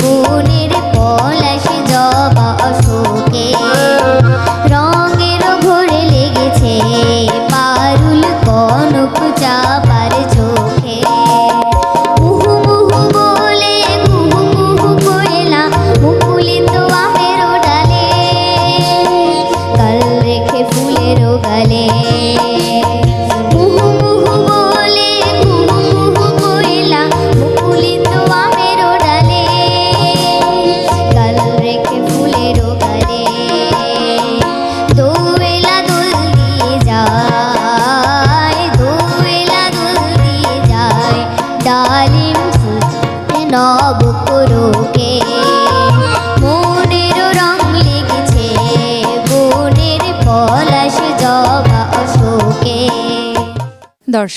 বনে ফুটে নব পুরুকে। মনের রং লেগেছে বনের পলাশ জবা অশোকে। দর্শক